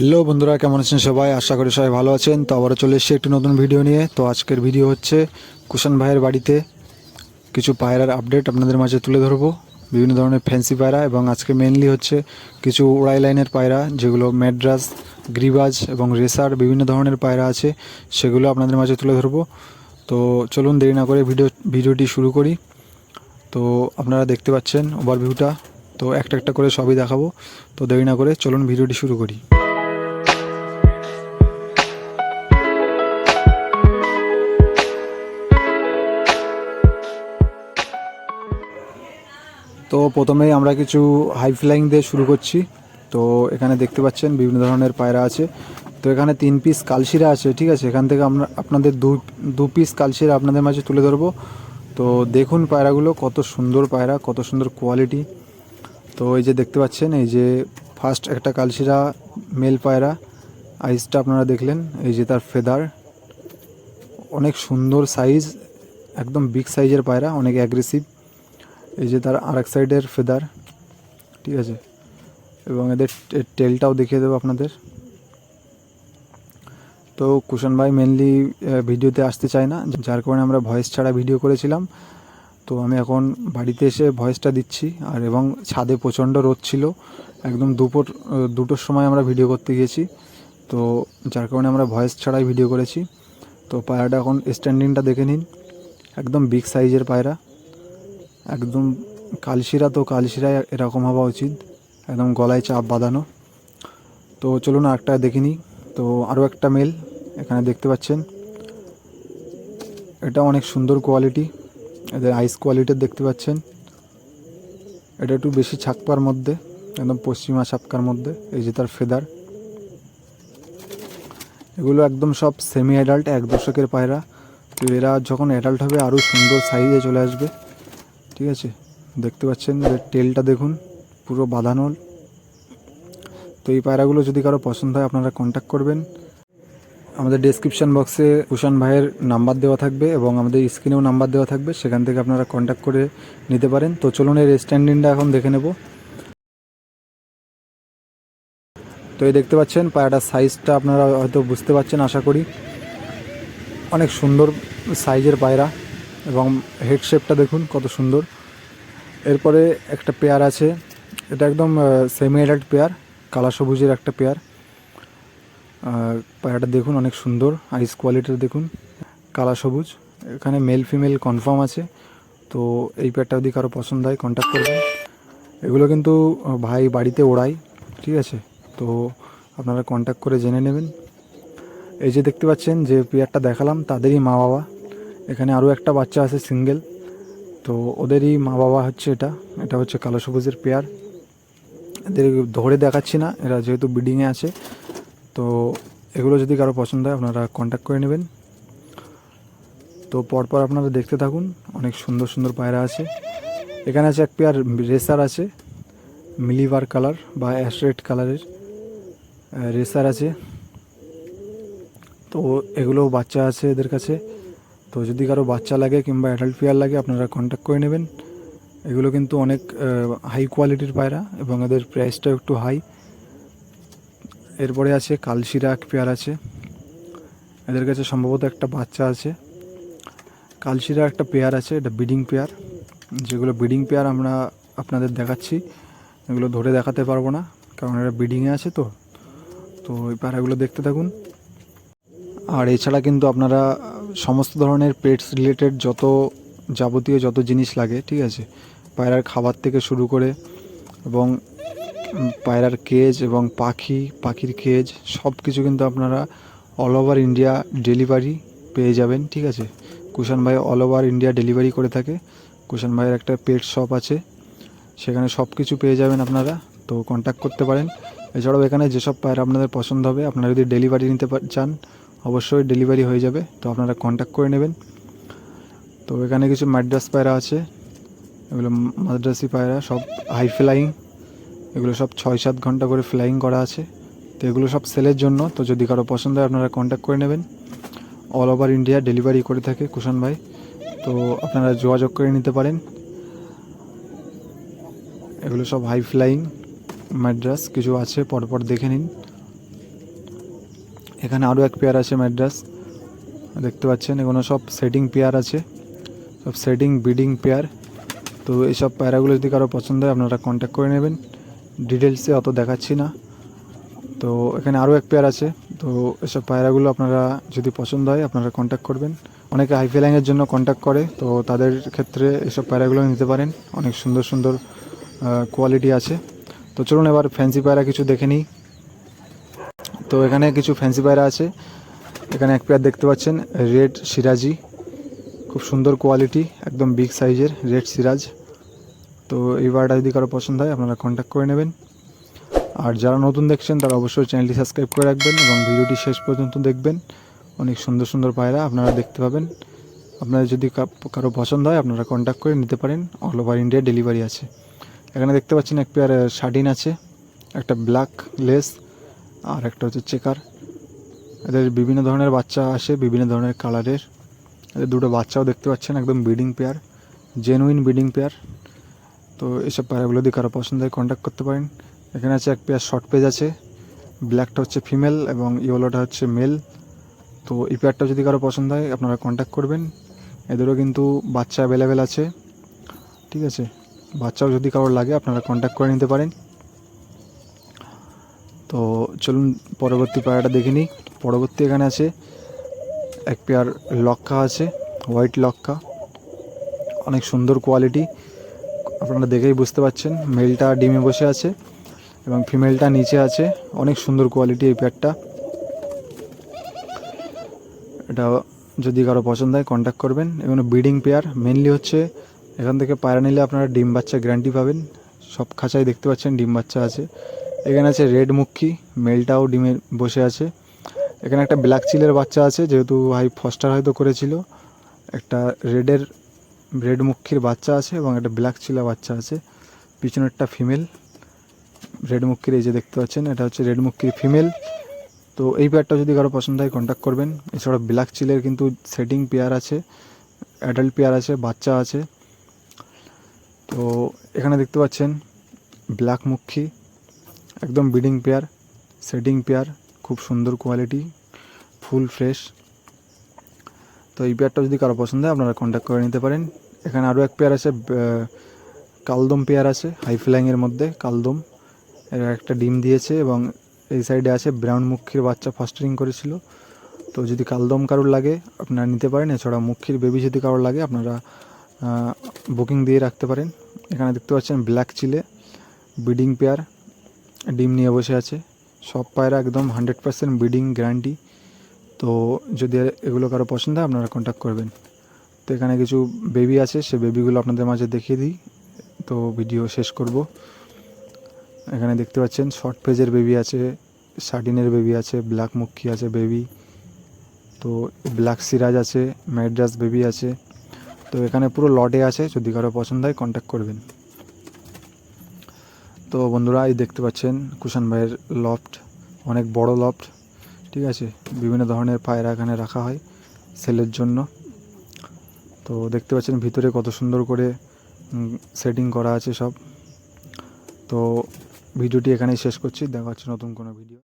Hello বন্ধুরা, কেমন আছেন সবাই? আশা করি সবাই ভালো আছেন। তো আবারও চলে এসেছি একটি নতুন ভিডিও নিয়ে। তো আজকের ভিডিও হচ্ছে কুষাণ ভাইয়ের বাড়িতে কিছু পায়রার আপডেট আপনাদের মাঝে তুলে ধরবো। বিভিন্ন ধরনের ফ্যান্সি পায়রা এবং আজকে মেনলি হচ্ছে কিছু উড়াই লাইনের পায়রা, যেগুলো ম্যাড্রাস, গ্রিবাজ এবং রেসার বিভিন্ন ধরনের পায়রা আছে, সেগুলো আপনাদের মাঝে তুলে ধরবো। তো চলুন দেরি না করে ভিডিও, ভিডিওটি শুরু করি। তো আপনারা দেখতে পাচ্ছেন ওভারভিউটা তো একটা একটা করে সবই দেখাবো। তো দেরি না করে চলুন ভিডিওটি শুরু করি। তো প্রথমেই আমরা কিছু হাই ফ্লাইং দিয়ে শুরু করছি। তো এখানে দেখতে পাচ্ছেন বিভিন্ন ধরনের পায়রা আছে। তো এখানে তিন পিস কালশিরা আছে, ঠিক আছে? এখান থেকে আমরা আপনাদের দু দু পিস কালশিরা আপনাদের মাঝে তুলে ধরবো। তো দেখুন পায়রাগুলো কত সুন্দর পায়রা, কত সুন্দর কোয়ালিটি তো এই যে দেখতে পাচ্ছেন, এই যে ফার্স্ট একটা কালশিরা মেল পায়রা। আইসটা আপনারা দেখলেন, এই যে তার ফেদার অনেক সুন্দর সাইজ একদম বিগ সাইজের পায়রা, অনেক অ্যাগ্রেসিভ এই যে তার আরেক সাইডের ফেদার, ঠিক আছে? এবং এদের টেলটাও দেখিয়ে দেবো আপনাদের। তো কুশন ভাই মেনলি ভিডিওতে আসতে চায় না, যার কারণে আমরা ভয়েস ছাড়া ভিডিও করেছিলাম। তো আমি এখন বাড়িতে এসে ভয়েসটা দিচ্ছি, আর এবং ছাদে প্রচণ্ড রোদ ছিল, একদম দুপুর দুটোর সময় আমরা ভিডিও করতে গিয়েছি। তো যার কারণে আমরা ভয়েস ছাড়াই ভিডিও করেছি। তো পায়রাটা এখন স্ট্যান্ডিংটা দেখে নিন, একদম বিগ সাইজের পায়রা। একদম কালশিরা তো কালশিরা এরকম হওয়া উচিত। একদম গলায় চাপ বাঁধানো। তো চলুন আরেকটা দেখে নিই। তো আরও একটা মেল এখানে দেখতে পাচ্ছেন। এটা অনেক সুন্দর কোয়ালিটি এদের আইস কোয়ালিটির দেখতে পাচ্ছেন। এটা একটু বেশি ছাক্কার মধ্যে, একদম পশ্চিমা ছাপকার মধ্যে, এই যে তার ফেদার এগুলো একদম সব সেমি অ্যাডাল্ট এক দশকের পায়রা। তো এরা যখন অ্যাডাল্ট হবে, আরও সুন্দর সাইজে চলে আসবে। ঠিক আছে? দেখতে পাচ্ছেন যে টেলটা দেখুন, পুরো বাঁধানো তো এই পায়রাগুলো যদি কারও পছন্দ হয়, আপনারা কন্ট্যাক্ট করবেন। আমাদের ডেসক্রিপশন বক্সে কুষাণ ভাইয়ের নাম্বার দেওয়া থাকবে এবং আমাদের স্ক্রিনেও নাম্বার দেওয়া থাকবে, সেখান থেকে আপনারা কন্ট্যাক্ট করে নিতে পারেন। তো চলুন এর স্ট্যান্ডিংটা এখন দেখে নেব। তো এই দেখতে পাচ্ছেন, পায়রাটার সাইজটা আপনারা হয়তো বুঝতে পারছেন, আশা করি। অনেক সুন্দর সাইজের পায়রা। এবং হেড শেপটা দেখুন কত সুন্দর। এরপরে একটা পেয়ার আছে। এটা একদম সেমি অ্যাডাল্ট পেয়ার কালা সবুজের একটা পেয়ার পায়রাটা দেখুন অনেক সুন্দর আইস কোয়ালিটির দেখুন, কালা সবুজ। এখানে মেল ফিমেল কনফার্ম আছে। তো এই পেয়ারটা যদি কারও পছন্দ হয় কন্ট্যাক্ট করবেন। এগুলো কিন্তু ভাই বাড়িতে ওড়াই ঠিক আছে? তো আপনারা কন্ট্যাক্ট করে জেনে নেবেন। এই যে দেখতে পাচ্ছেন, যে পেয়ারটা দেখালাম, তাদেরই মা বাবা এখানে আরও একটা বাচ্চা আছে সিঙ্গেল। তো ওদেরই মা বাবা হচ্ছে এটা। এটা হচ্ছে কালো সবুজের পেয়ার। এদের ধরে দেখাচ্ছি না, এরা যেহেতু বিডিংয়ে আছে। তো এগুলো যদি কারও পছন্দ হয়, আপনারা কন্ট্যাক্ট করে নেবেন। তো পরপর আপনারা দেখতে থাকুন, অনেক সুন্দর সুন্দর পায়রা আছে। এখানে আছে এক পেয়ার রেসার আছে, মিলিভার কালার বা অ্যাশ রেড কালারের রেসার আছে। তো এগুলো বাচ্চা আছে এদের কাছে। তো যদি কারও বাচ্চা লাগে কিংবা অ্যাডাল্ট পেয়ার লাগে, আপনারা কন্ট্যাক্ট করে নেবেন। এগুলো কিন্তু অনেক হাই কোয়ালিটির পায়রা এবং এদের প্রাইসটাও একটু হাই এরপরে আছে কালশিরা এক পেয়ার আছে। এদের কাছে সম্ভবত একটা বাচ্চা আছে। কালশিরা একটা পেয়ার আছে, এটা বিডিং পেয়ার যেগুলো ব্রিডিং পেয়ার আমরা আপনাদের দেখাচ্ছি, এগুলো ধরে দেখাতে পারব না, কারণ এটা ব্রিডিংয়ে আছে তো। তো ওই পায়রাগুলো দেখতে থাকুন। আর এছাড়া কিন্তু আপনারা সমস্ত ধরনের পেটস রিলেটেড যত যাবতীয় যত জিনিস লাগে, ঠিক আছে? পায়রার খাবার থেকে শুরু করে এবং পায়রার কেজ এবং পাখি, পাখির কেজ সব কিছু কিন্তু আপনারা অল ওভার ইন্ডিয়া ডেলিভারি পেয়ে যাবেন, ঠিক আছে? কুষাণ ভাই অল ওভার ইন্ডিয়া ডেলিভারি করে থাকে। কুষাণ ভাইয়ের একটা পেট শপ আছে, সেখানে সব কিছু পেয়ে যাবেন আপনারা, তো কন্ট্যাক্ট করতে পারেন। এছাড়াও এখানে যেসব পায়রা আপনাদের পছন্দ হবে, আপনারা যদি ডেলিভারি নিতে চান অবশ্যই ডেলিভারি হয়ে যাবে, তো আপনারা কন্ট্যাক্ট করে নেবেন। তো এখানে কিছু মাদ্রাস পায়রা আছে, এগুলো মাদ্রাসি পায়রা, সব হাই ফ্লাইং এগুলো সব ছয় সাত ঘণ্টা করে ফ্লাইং করা আছে। তো এগুলো সব সেলের জন্য, তো যদি কারও পছন্দ হয় আপনারা কন্ট্যাক্ট করে নেবেন। অল ওভার ইন্ডিয়া ডেলিভারি করে থাকে কুষণ ভাই, তো আপনারা যোগাযোগ করে নিতে পারেন। এগুলো সব হাই ফ্লাইং মাদ্রাস, কিছু আছে, পরপর দেখে নিন। এখানে আরও এক পেয়ার আছে ম্যাড্রাস, দেখতে পাচ্ছেন, এগুলো সব সেটিং পেয়ার আছে, সব সেটিং বিডিং পেয়ার। তো এইসব পায়রাগুলো যদি কারও পছন্দ হয়, আপনারা কন্ট্যাক্ট করে নেবেন। ডিটেলসে অত দেখাচ্ছি না। তো এখানে আরও এক পেয়ার আছে। তো এসব পায়রাগুলো আপনারা যদি পছন্দ হয়, আপনারা কন্ট্যাক্ট করবেন। অনেকে হাইফেলাইংয়ের জন্য কন্ট্যাক্ট করে, তো তাদের ক্ষেত্রে এসব পায়রাগুলো নিতে পারেন। অনেক সুন্দর সুন্দর কোয়ালিটি আছে। তো চলুন এবার ফ্যান্সি পায়রা কিছু দেখে নিই। তো এখানে কিছু ফ্যান্সি পায়রা আছে। এখানে এক পেয়ার দেখতে পাচ্ছেন রেড সিরাজি। খুব সুন্দর কোয়ালিটি একদম বিগ সাইজের রেড সিরাজ। তো এই পায়রাটা যদি কারও পছন্দ হয়, আপনারা কন্ট্যাক্ট করে নেবেন। আর যারা নতুন দেখছেন, তারা অবশ্যই চ্যানেলটি সাবস্ক্রাইব করে রাখবেন এবং ভিডিওটি শেষ পর্যন্ত দেখবেন। অনেক সুন্দর সুন্দর পায়রা আপনারা দেখতে পাবেন। আপনারা যদি কারও পছন্দ হয়, আপনারা কন্ট্যাক্ট করে নিতে পারেন। অল ওভার ইন্ডিয়া ডেলিভারি আছে। এখানে দেখতে পাচ্ছেন, এক পেয়ার শার্টিন আছে। একটা ব্ল্যাক লেস আর একটা হচ্ছে চেকার এদের বিভিন্ন ধরনের বাচ্চা আসে, বিভিন্ন ধরনের কালারের এদের দুটো বাচ্চাও দেখতে পাচ্ছেন, একদম breeding pair genuine breeding pair তো এসব পায়রাগুলো যদি কারও পছন্দ হয় কন্ট্যাক্ট করতে পারেন। এখানে আছে এক পেয়ার শর্ট পেজ আছে। ব্ল্যাকটা হচ্ছে ফিমেল এবং ইয়েলোটা হচ্ছে মেল তো এই পেয়ারটা যদি কারও পছন্দ হয়, আপনারা কন্ট্যাক্ট করবেন। এদেরও কিন্তু বাচ্চা অ্যাভেলেবেল আছে। ঠিক আছে? বাচ্চাও যদি কারোর লাগে, আপনারা কন্ট্যাক্ট করে নিতে পারেন। তো চলুন পরবর্তী পায়রাটা দেখে নিই। পরবর্তী এখানে আছে এক পেয়ার লক্কা আছে হোয়াইট লক্কা। অনেক সুন্দর কোয়ালিটি আপনারা দেখেই বুঝতে পাচ্ছেন মেলটা ডিমে বসে আছে এবং ফিমেলটা নিচে আছে। অনেক সুন্দর কোয়ালিটি এই পেয়ারটা। এটা যদি কারও পছন্দ হয় কন্ট্যাক্ট করবেন। এবং ব্রিডিং পেয়ার মেনলি হচ্ছে, এখান থেকে পায়রা নিলে আপনারা ডিম বাচ্চা গ্যারান্টি পাবেন। সব খাঁচাই দেখতে পাচ্ছেন ডিম বাচ্চা আছে। এখানে আছে রেড মুখী মেলটাও ডিমে বসে আছে। এখানে একটা ব্ল্যাক চিলের বাচ্চা আছে, যেহেতু হাই ফস্টার হয়তো করেছিল। একটা রেডের রেড মুখির বাচ্চা আছে এবং একটা ব্ল্যাক চিলা বাচ্চা আছে। পিছনেরটা ফিমেল রেড মুখির এই যে দেখতে পাচ্ছেন, এটা হচ্ছে রেড মুখির ফিমেল তো এই পেয়ারটা যদি কারও পছন্দ হয় কন্ট্যাক্ট করবেন। এছাড়া ব্ল্যাক চিলের কিন্তু সেটিং পেয়ার আছে অ্যাডাল্ট পেয়ার আছে, বাচ্চা আছে। তো এখানে দেখতে পাচ্ছেন ব্ল্যাক মুখী একদম বিডিং পেয়ার, সেটিং পেয়ার, খুব সুন্দর কোয়ালিটি, ফুল ফ্রেশ। তো এই পেয়ারটা যদি কারও পছন্দ হয়, আপনারা কন্ট্যাক্ট করে নিতে পারেন। এখানে আরও এক পেয়ার আছে কালদম পেয়ার আছে, হাই ফ্লাইংয়ের মধ্যে, কালদম। এর একটা ডিম দিয়েছে এবং এই সাইডে আছে ব্রাউন মুখির বাচ্চা ফাস্টারিং করেছিল। তো যদি কালদম কারোর লাগে, আপনারা নিতে পারেন। এছাড়া মুখির বেবি যদি কারোর লাগে, আপনারা বুকিং দিয়ে রাখতে পারেন। এখানে দেখতে পাচ্ছেন ব্ল্যাক চিলে ব্রিডিং পেয়ার। ডিম নিয়ে বসে আছে। সব পায়রা একদম হান্ড্রেড পার্সেন্ট ব্রিডিং গ্যারান্টি। তো যদি এগুলো কারও পছন্দ হয়, আপনারা কন্ট্যাক্ট করবেন। তো এখানে কিছু বেবি আছে, সে বেবিগুলো আপনাদের মাঝে দেখিয়ে দিই। তো ভিডিও শেষ করব। এখানে দেখতে পাচ্ছেন শর্ট পেজের বেবি আছে সার্টিনের বেবি আছে ব্ল্যাক মুখী আছে বেবি তো ব্ল্যাক সিরাজ আছে ম্যাড্রাস বেবি আছে। তো এখানে পুরো লটে আছে, যদি কারও পছন্দ হয় কন্ট্যাক্ট করবেন। তো বন্ধুরা, এই দেখতে পাচ্ছেন কুষাণ ভাইয়ের লফট অনেক বড় লফট ঠিক আছে? বিভিন্ন ধরনের পায়রা এখানে রাখা হয় সেলের জন্য। তো দেখতে পাচ্ছেন ভিতরে কত সুন্দর করে সেটিং করা আছে সব। তো ভিডিওটি এখানেই শেষ করছি। দেখা হচ্ছে নতুন কোনো ভিডিও